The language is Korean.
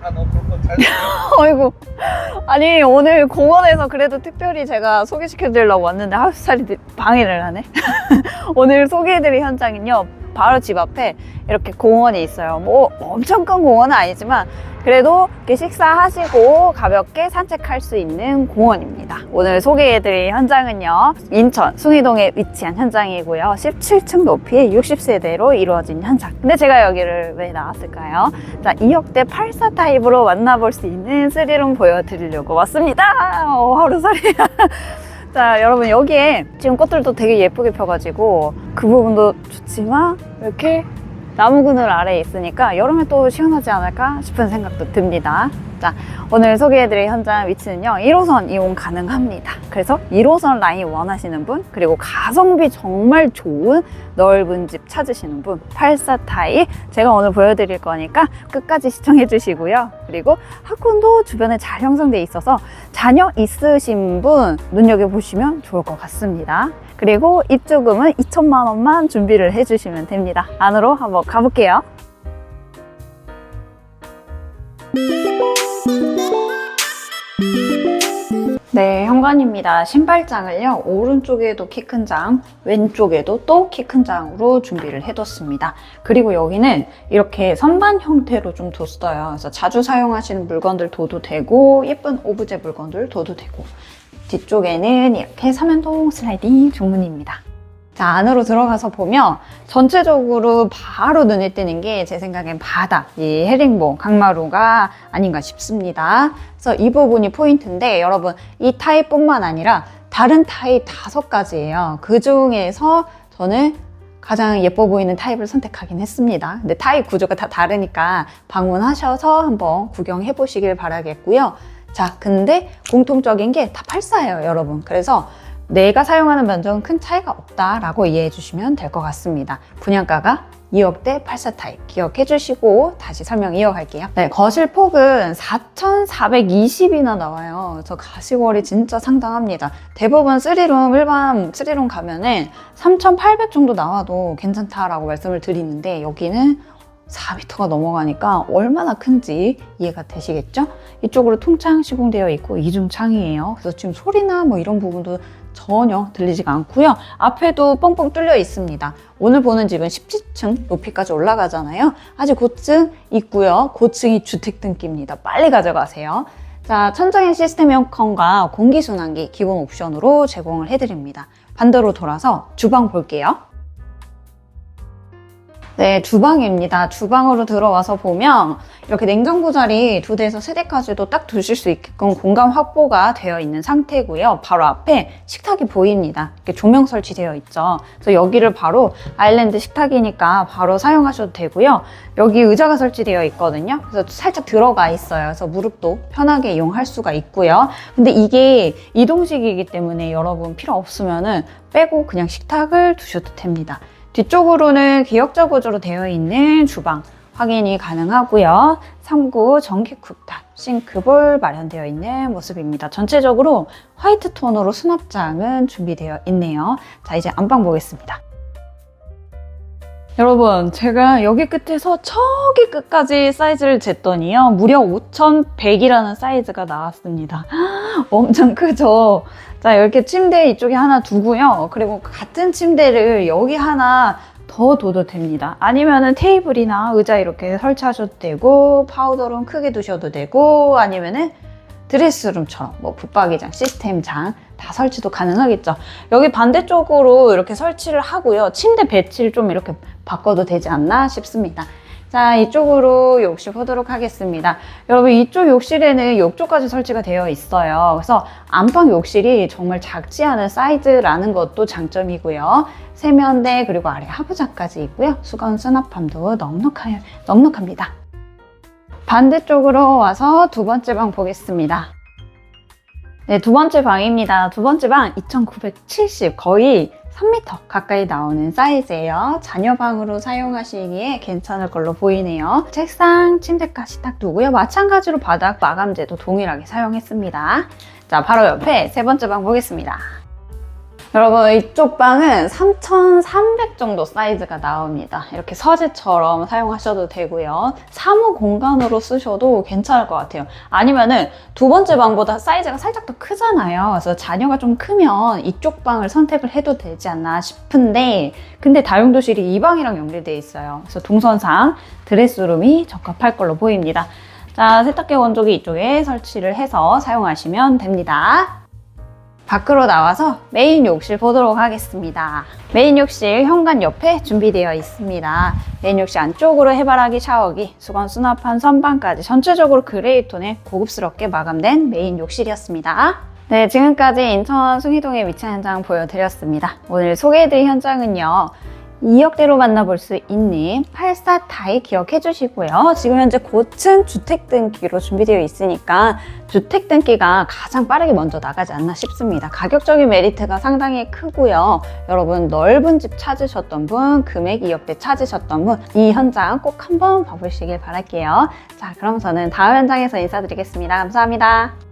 거잘 어이구. 아니, 오늘 공원에서 그래도 특별히 제가 소개시켜드리려고 왔는데 하루살이 방해를 하네. 오늘 소개해드릴 현장은요, 바로 집 앞에 이렇게 공원이 있어요. 뭐 엄청 큰 공원은 아니지만, 그래도 이렇게 식사하시고 가볍게 산책할 수 있는 공원입니다. 오늘 소개해드릴 현장은요, 인천 숭이동에 위치한 현장이고요. 17층 높이의 60세대로 이루어진 현장. 근데 제가 여기를 왜 나왔을까요? 자, 2억대 84 타입으로 만나볼 수 있는 스리룸 보여드리려고 왔습니다. 어, 하루살이. 자, 여러분, 여기에 지금 꽃들도 되게 예쁘게 펴가지고 그 부분도 좋지만 이렇게 나무 그늘 아래에 있으니까 여름에 또 시원하지 않을까 싶은 생각도 듭니다. 자, 오늘 소개해드릴 현장 위치는요, 1호선 이용 가능합니다. 그래서 1호선 라인 원하시는 분, 그리고 가성비 정말 좋은 넓은 집 찾으시는 분, 84 타입 제가 오늘 보여드릴 거니까 끝까지 시청해 주시고요. 그리고 학군도 주변에 잘 형성돼 있어서 자녀 있으신 분 눈여겨보시면 좋을 것 같습니다. 그리고 입주금은 2천만 원만 준비를 해주시면 됩니다. 안으로 한번 가볼게요. 네, 현관입니다. 신발장을요, 오른쪽에도 키 큰 장, 왼쪽에도 또 키 큰 장으로 준비를 해뒀습니다. 그리고 여기는 이렇게 선반 형태로 좀 뒀어요. 그래서 자주 사용하시는 물건들 둬도 되고, 예쁜 오브제 물건들 둬도 되고, 뒤쪽에는 이렇게 삼연동 슬라이딩 중문입니다. 자, 안으로 들어가서 보면 전체적으로 바로 눈에 띄는 게 제 생각엔 바다, 이 헤링봉, 강마루가 아닌가 싶습니다. 그래서 이 부분이 포인트인데 여러분 이 타입뿐만 아니라 다른 타입 다섯 가지예요. 그 중에서 저는 가장 예뻐 보이는 타입을 선택하긴 했습니다. 근데 타입 구조가 다 다르니까 방문하셔서 한번 구경해 보시길 바라겠고요. 자, 근데 공통적인 게다 84예요, 여러분. 그래서 내가 사용하는 면적은 큰 차이가 없다라고 이해해 주시면 될 것 같습니다. 분양가가 2억대 84 타입 기억해 주시고 다시 설명 이어갈게요. 네, 거실 폭은 4,420이나 나와요. 그래서 가시거리 진짜 상당합니다. 대부분 3룸 일반 3룸 가면은 3,800 정도 나와도 괜찮다라고 말씀을 드리는데 여기는 4m가 넘어가니까 얼마나 큰지 이해가 되시겠죠? 이쪽으로 통창 시공되어 있고 이중 창이에요. 그래서 지금 소리나 뭐 이런 부분도 전혀 들리지가 않고요. 앞에도 뻥뻥 뚫려 있습니다. 오늘 보는 집은 17층 높이까지 올라가잖아요. 아직 고층 있고요. 고층이 주택 등기입니다. 빨리 가져가세요. 자, 천장에 시스템 에어컨과 공기순환기 기본 옵션으로 제공을 해드립니다. 반대로 돌아서 주방 볼게요. 네, 주방입니다. 주방으로 들어와서 보면 이렇게 냉장고 자리 두 대에서 세 대까지도 딱 두실 수 있게끔 공간 확보가 되어 있는 상태고요. 바로 앞에 식탁이 보입니다. 이렇게 조명 설치되어 있죠. 그래서 여기를 바로 아일랜드 식탁이니까 바로 사용하셔도 되고요. 여기 의자가 설치되어 있거든요. 그래서 살짝 들어가 있어요. 그래서 무릎도 편하게 이용할 수가 있고요. 근데 이게 이동식이기 때문에 여러분 필요 없으면은 빼고 그냥 식탁을 두셔도 됩니다. 뒤쪽으로는 기역자 구조로 되어 있는 주방 확인이 가능하고요. 3구 전기 쿡탑, 싱크볼 마련되어 있는 모습입니다. 전체적으로 화이트 톤으로 수납장은 준비되어 있네요. 자, 이제 안방 보겠습니다. 여러분, 제가 여기 끝에서 저기 끝까지 사이즈를 쟀더니요. 무려 5,100이라는 사이즈가 나왔습니다. 엄청 크죠? 자, 이렇게 침대 이쪽에 하나 두고요. 그리고 같은 침대를 여기 하나 더 둬도 됩니다. 아니면은 테이블이나 의자 이렇게 설치하셔도 되고, 파우더룸 크게 두셔도 되고, 아니면은 드레스룸처럼 뭐 붙박이장, 시스템장 다 설치도 가능하겠죠. 여기 반대쪽으로 이렇게 설치를 하고요. 침대 배치를 좀 이렇게 바꿔도 되지 않나 싶습니다. 자, 이쪽으로 욕실 보도록 하겠습니다. 여러분, 이쪽 욕실에는 욕조까지 설치가 되어 있어요. 그래서 안방 욕실이 정말 작지 않은 사이즈라는 것도 장점이고요. 세면대, 그리고 아래 하부장까지 있고요. 수건 수납함도 넉넉하, 넉넉합니다. 반대쪽으로 와서 두 번째 방 보겠습니다. 네, 두 번째 방입니다. 두 번째 방 2970, 거의 3m 가까이 나오는 사이즈예요. 자녀방으로 사용하시기에 괜찮을 걸로 보이네요. 책상, 침대까지 딱 두고요. 마찬가지로 바닥 마감재도 동일하게 사용했습니다. 자, 바로 옆에 세 번째 방 보겠습니다. 여러분 이쪽 방은 3,300 정도 사이즈가 나옵니다. 이렇게 서재처럼 사용하셔도 되고요. 사무 공간으로 쓰셔도 괜찮을 것 같아요. 아니면은 두 번째 방보다 사이즈가 살짝 더 크잖아요. 그래서 자녀가 좀 크면 이쪽 방을 선택을 해도 되지 않나 싶은데 근데 다용도실이 이 방이랑 연결되어 있어요. 그래서 동선상 드레스룸이 적합할 걸로 보입니다. 자, 세탁기 건조기 이쪽에 설치를 해서 사용하시면 됩니다. 밖으로 나와서 메인 욕실 보도록 하겠습니다. 메인 욕실 현관 옆에 준비되어 있습니다. 메인 욕실 안쪽으로 해바라기 샤워기, 수건 수납한 선반까지 전체적으로 그레이 톤에 고급스럽게 마감된 메인 욕실이었습니다. 네, 지금까지 인천 숭이동에 위치한 현장 보여드렸습니다. 오늘 소개해드릴 현장은요. 2억대로 만나볼 수 있는 84 타이 기억해 주시고요. 지금 현재 고층 주택 등기로 준비되어 있으니까 주택 등기가 가장 빠르게 먼저 나가지 않나 싶습니다. 가격적인 메리트가 상당히 크고요. 여러분 넓은 집 찾으셨던 분, 금액 2억대 찾으셨던 분, 이 현장 꼭 한번 봐보시길 바랄게요. 자, 그럼 저는 다음 현장에서 인사드리겠습니다. 감사합니다.